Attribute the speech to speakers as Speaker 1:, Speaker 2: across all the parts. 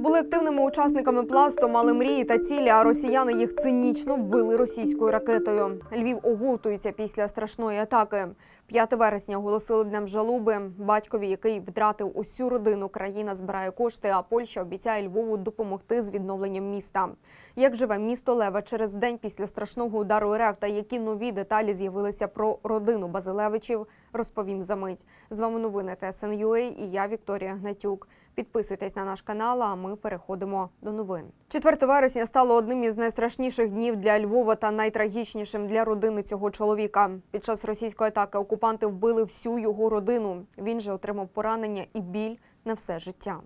Speaker 1: Були активними учасниками пласту, мали мрії та цілі, а росіяни їх цинічно вбили російською ракетою. Львів оговтується після страшної атаки. 5 вересня оголосили днем жалоби. Батькові, який втратив усю родину, країна збирає кошти, а Польща обіцяє Львову допомогти з відновленням міста. Як живе місто Лева через день після страшного удару РФ та які нові деталі з'явилися про родину Базилевичів, розповім за мить. З вами новини ТСНЮА і я Вікторія Гнатюк. Підписуйтесь на наш канал, а ми переходимо до новин. 4 вересня стало одним із найстрашніших днів для Львова та найтрагічнішим для родини цього чоловіка. Під час російської атаки окупанти вбили всю його родину. Він же отримав поранення і біль на все життя.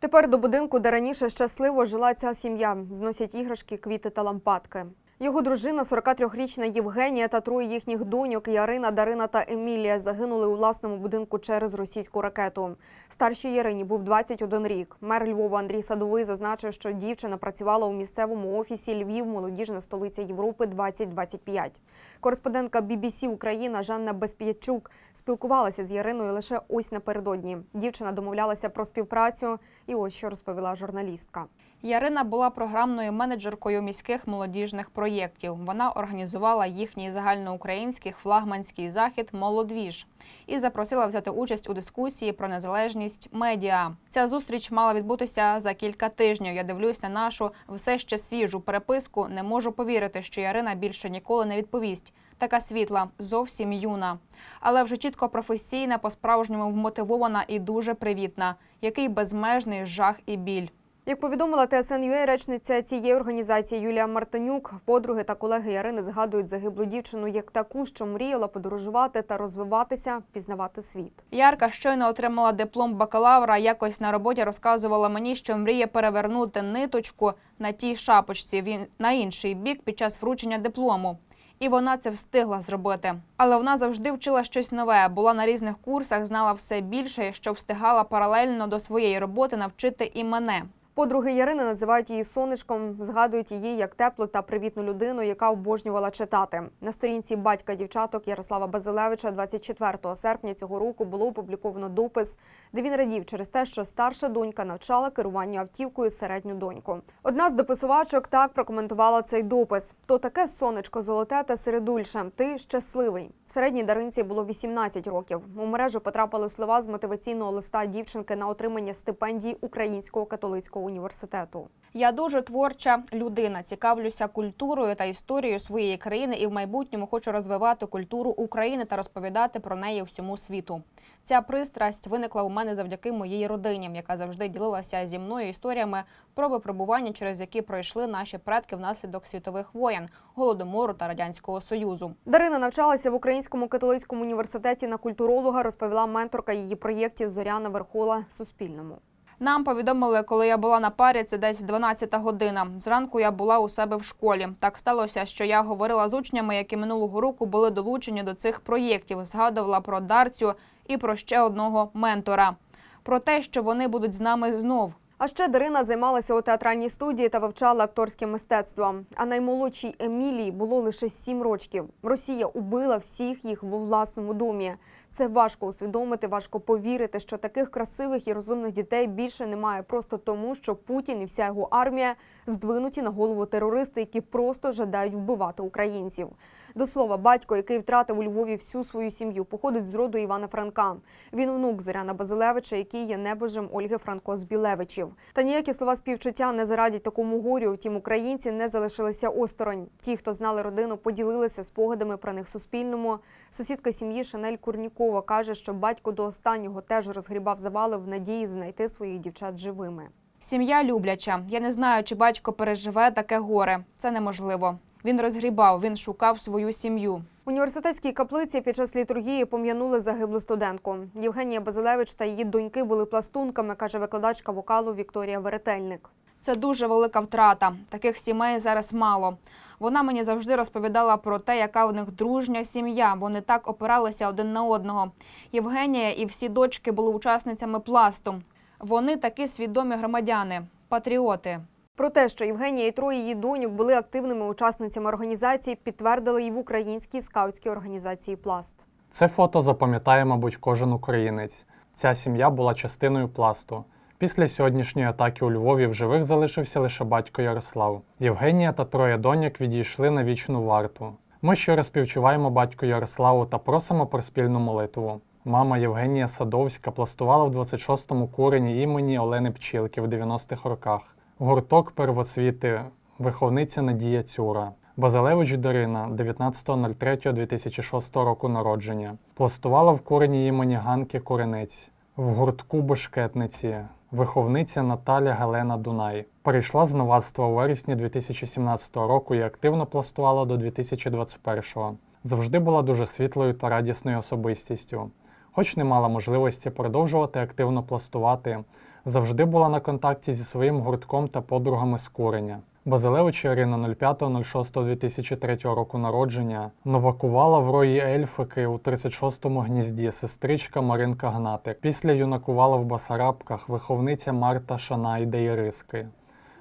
Speaker 1: Тепер до будинку, де раніше щасливо жила ця сім'я, зносять іграшки, квіти та лампадки. Його дружина, 43-річна Євгенія та троє їхніх доньок Ярина, Дарина та Емілія загинули у власному будинку через російську ракету. Старшій Ярині був 21 рік. Мер Львова Андрій Садовий зазначив, що дівчина працювала у місцевому офісі Львів, молодіжна столиця Європи 2025. Кореспондентка BBC Україна Жанна Безп'ячук спілкувалася з Яриною лише ось напередодні. Дівчина домовлялася про співпрацю, і ось що розповіла журналістка.
Speaker 2: Ярина була програмною менеджеркою міських молодіжних проєктів. Вона організувала їхній загальноукраїнський флагманський захід Молодвіж і запросила взяти участь у дискусії про незалежність медіа. Ця зустріч мала відбутися за кілька тижнів. Я дивлюсь на нашу все ще свіжу переписку. Не можу повірити, що Ярина більше ніколи не відповість. Така світла, зовсім юна, але вже чітко професійна, по-справжньому вмотивована і дуже привітна. Який безмежний жах і біль.
Speaker 1: Як повідомила ТСНЮА, речниця цієї організації Юлія Мартинюк, подруги та колеги Ярини згадують загиблу дівчину як таку, що мріяла подорожувати та розвиватися, пізнавати світ.
Speaker 2: Ярка щойно отримала диплом бакалавра. Якось на роботі розказувала мені, що мріє перевернути ниточку на тій шапочці він на інший бік під час вручення диплому. І вона це встигла зробити. Але вона завжди вчила щось нове, була на різних курсах, знала все більше, що встигала паралельно до своєї роботи навчити і мене.
Speaker 1: Подруги Ярини називають її сонечком, згадують її як теплу та привітну людину, яка обожнювала читати. На сторінці батька дівчаток Ярослава Базилевича 24 серпня цього року було опубліковано допис, де він радів через те, що старша донька навчала керуванню автівкою середню доньку. Одна з дописувачок так прокоментувала цей допис: то таке сонечко золоте та середульше. Ти щасливий. Середній даринці було 18 років. У мережу потрапили слова з мотиваційного листа дівчинки на отримання стипендії Українського католицького університету.
Speaker 2: Я дуже творча людина, цікавлюся культурою та історією своєї країни і в майбутньому хочу розвивати культуру України та розповідати про неї всьому світу. Ця пристрасть виникла у мене завдяки моїй родині, яка завжди ділилася зі мною історіями про випробування, через які пройшли наші предки внаслідок світових воєн, голодомору та радянського союзу.
Speaker 1: Дарина навчалася в Українському католицькому університеті на культуролога, розповіла менторка її проєктів Зоряна Верхола Суспільному.
Speaker 2: Нам повідомили, коли я була на парі, це десь 12 година. Зранку я була у себе в школі. Так сталося, що я говорила з учнями, які минулого року були долучені до цих проєктів. Згадувала про Дарцю і про ще одного ментора. Про те, що вони будуть з нами знов.
Speaker 1: А ще Дарина займалася у театральній студії та вивчала акторське мистецтво. А наймолодшій Емілії було лише сім років. Росія убила всіх їх у власному домі. Це важко усвідомити, важко повірити, що таких красивих і розумних дітей більше немає просто тому, що Путін і вся його армія здвинуті на голову терористи, які просто жадають вбивати українців. До слова, батько, який втратив у Львові всю свою сім'ю, походить з роду Івана Франка. Він внук Зоряна Базилевича, який є небожем Ольги Франко з Білевичів. Та ніякі слова співчуття не зарадять такому горю. Втім, українці не залишилися осторонь. Ті, хто знали родину, поділилися спогадами про них суспільному. Сусідка сім'ї Шанель Курнікова каже, що батько до останнього теж розгрібав завали в надії знайти своїх дівчат живими.
Speaker 2: Сім'я любляча. Я не знаю, чи батько переживе таке горе. Це неможливо. Він розгрібав, він шукав свою сім'ю.
Speaker 1: В університетській каплиці під час літургії пом'янули загиблу студентку. Євгенія Базилевич та її доньки були пластунками, каже викладачка вокалу Вікторія Веретельник.
Speaker 2: Це дуже велика втрата. Таких сімей зараз мало. Вона мені завжди розповідала про те, яка у них дружня сім'я. Вони так опиралися один на одного. Євгенія і всі дочки були учасницями пласту. Вони такі свідомі громадяни, патріоти.
Speaker 1: Про те, що Євгенія і троє її доньок були активними учасницями організації, підтвердили і в українській скаутській організації Пласт.
Speaker 3: Це фото запам'ятає, мабуть, кожен українець. Ця сім'я була частиною пласту. Після сьогоднішньої атаки у Львові в живих залишився лише батько Ярослав. Євгенія та троє доньок відійшли на вічну варту. Ми щиро співчуваємо батьку Ярославу та просимо про спільну молитву. Мама Євгенія Садовська пластувала в 26-му курені імені Олени Пчілки в 90-х роках. Гурток первоцвіти, виховниця Надія Цюра. Базилевич Дарина 19.03.2006 року народження. Пластувала в курені імені Ганки Куренець. В гуртку Бешкетниці. Виховниця Наталя Гелена Дунай. Перейшла з новацтва у вересні 2017 року і активно пластувала до 2021-го. Завжди була дуже світлою та радісною особистістю. Хоч не мала можливості продовжувати активно пластувати, завжди була на контакті зі своїм гуртком та подругами з курення. Базилевич Ірина 05.06.2003 року народження новакувала в рої ельфики у 36-му гнізді сестричка Маринка Гнатик. Після юнакувала в Басарабках виховниця Марта Шанайде Іриски.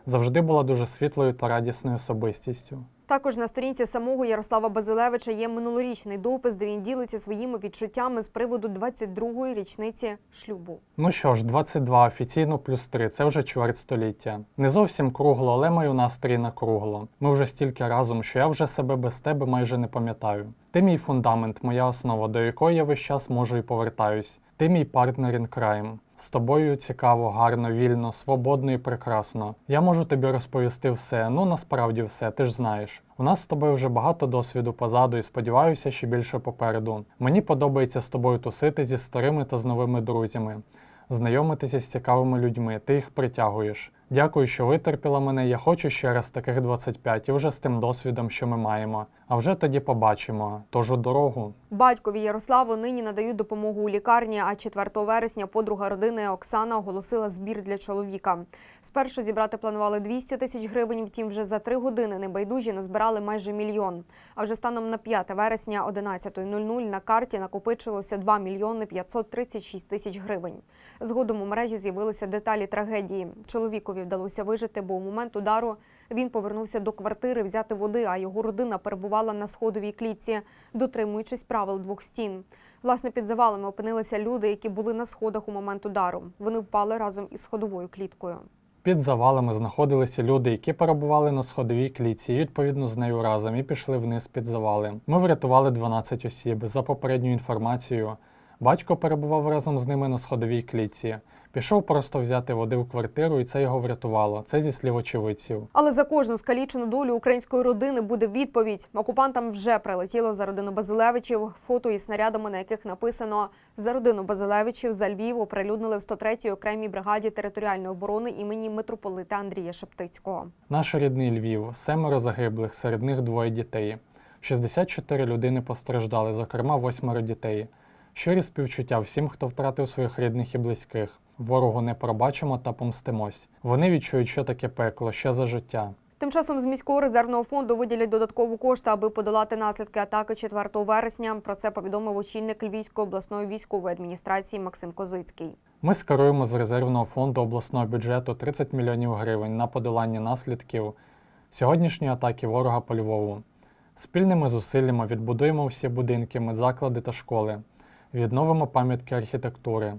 Speaker 3: Завжди була дуже світлою та радісною особистістю.
Speaker 1: Також на сторінці самого Ярослава Базилевича є минулорічний допис, де він ділиться своїми відчуттями з приводу 22-ї річниці шлюбу.
Speaker 3: Ну що ж, 22 офіційно плюс 3 – це вже чверть століття. Не зовсім кругло, але маю настрій на кругло. Ми вже стільки разом, що я вже себе без тебе майже не пам'ятаю. Ти мій фундамент, моя основа, до якої я весь час можу і повертаюсь. Ти мій партнер in crime. З тобою цікаво, гарно, вільно, свободно і прекрасно. Я можу тобі розповісти все, ну насправді все, ти ж знаєш. У нас з тобою вже багато досвіду позаду і сподіваюся, ще більше попереду. Мені подобається з тобою тусити зі старими та з новими друзями, знайомитися з цікавими людьми, ти їх притягуєш. Дякую, що витерпіла мене. Я хочу ще раз таких 25 і вже з тим досвідом, що ми маємо. А вже тоді побачимо. Тож у дорогу.
Speaker 1: Батькові Ярославу нині надають допомогу у лікарні. А 4 вересня подруга родини Оксана оголосила збір для чоловіка. Спершу зібрати планували 200 тисяч гривень. Втім, вже за три години небайдужі назбирали майже мільйон. А вже станом на 5 вересня 11.00 на карті накопичилося 2 мільйони 536 тисяч гривень. Згодом у мережі з'явилися деталі трагедії. Чоловікові вдалося вижити, бо у момент удару він повернувся до квартири взяти води, а його родина перебувала на сходовій клітці, дотримуючись правил двох стін. Власне, під завалами опинилися люди, які були на сходах у момент удару. Вони впали разом із сходовою кліткою.
Speaker 3: Під завалами знаходилися люди, які перебували на сходовій клітці, і відповідно з нею разом і пішли вниз під завали. Ми врятували 12 осіб. За попередньою інформацією, батько перебував разом з ними на сходовій клітці. Пішов просто взяти води в квартиру, і це його врятувало. Це зі слів очевидців.
Speaker 1: Але за кожну скалічену долю української родини буде відповідь. Окупантам вже прилетіло за родину Базилевичів. Фото із снарядами, на яких написано за родину Базилевичів за Львів оприлюднили в 103-й окремій бригаді територіальної оборони імені митрополита Андрія Шептицького.
Speaker 3: Наш рідний Львів, семеро загиблих, серед них двоє дітей. 64 людини постраждали, зокрема восьмеро дітей. Щирі співчуття всім, хто втратив своїх рідних і близьких. Ворогу не пробачимо та помстимось. Вони відчують, що таке пекло, ще за життя.
Speaker 1: Тим часом з міського резервного фонду виділять додаткову кошти, аби подолати наслідки атаки 4 вересня. Про це повідомив очільник Львівської обласної військової адміністрації Максим Козицький.
Speaker 3: Ми скеруємо з резервного фонду обласного бюджету 30 мільйонів гривень на подолання наслідків сьогоднішньої атаки ворога по Львову. Спільними зусиллями відбудуємо всі будинки, медзаклади та школи, відновимо пам'ятки архітектури.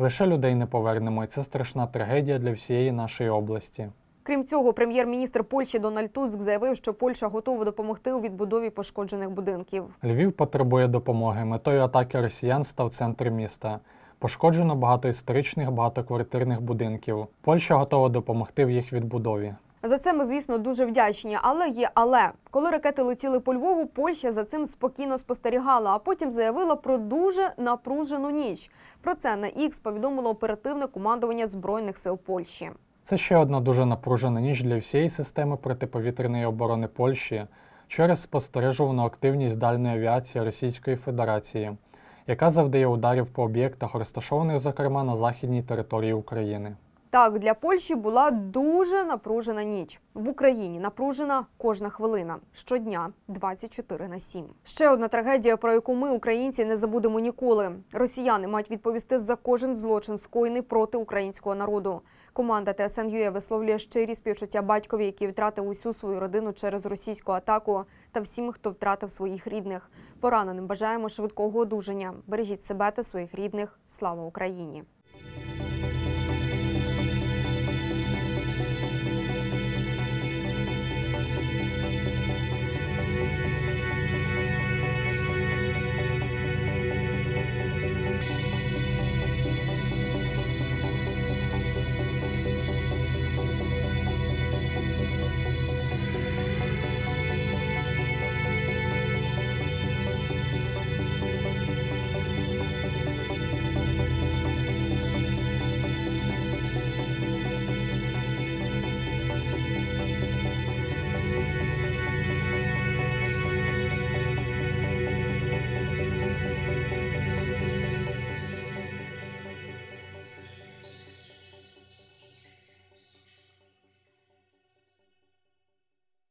Speaker 3: Лише людей не повернемо, і це страшна трагедія для всієї нашої області.
Speaker 1: Крім цього, прем'єр-міністр Польщі Дональд Туск заявив, що Польща готова допомогти у відбудові пошкоджених будинків.
Speaker 3: Львів потребує допомоги. Метою атаки росіян став центр міста. Пошкоджено багато історичних багатоквартирних будинків. Польща готова допомогти в їх відбудові.
Speaker 1: За це ми, звісно, дуже вдячні. Але є але коли ракети летіли по Львову, Польща за цим спокійно спостерігала, а потім заявила про дуже напружену ніч. Про це на X повідомило оперативне командування збройних сил Польщі.
Speaker 3: Це ще одна дуже напружена ніч для всієї системи протиповітряної оборони Польщі через спостережувану активність дальної авіації Російської Федерації, яка завдає ударів по об'єктах, розташованих, зокрема, на західній території України.
Speaker 1: Так, для Польщі була дуже напружена ніч. В Україні напружена кожна хвилина щодня 24 на 7. Ще одна трагедія, про яку ми, українці, не забудемо ніколи. Росіяни мають відповісти за кожен злочин, скоєний проти українського народу. Команда ТСНЮ висловлює щирі співчуття батькові, який втратив усю свою родину через російську атаку, та всім, хто втратив своїх рідних. Пораненим бажаємо швидкого одужання. Бережіть себе та своїх рідних. Слава Україні!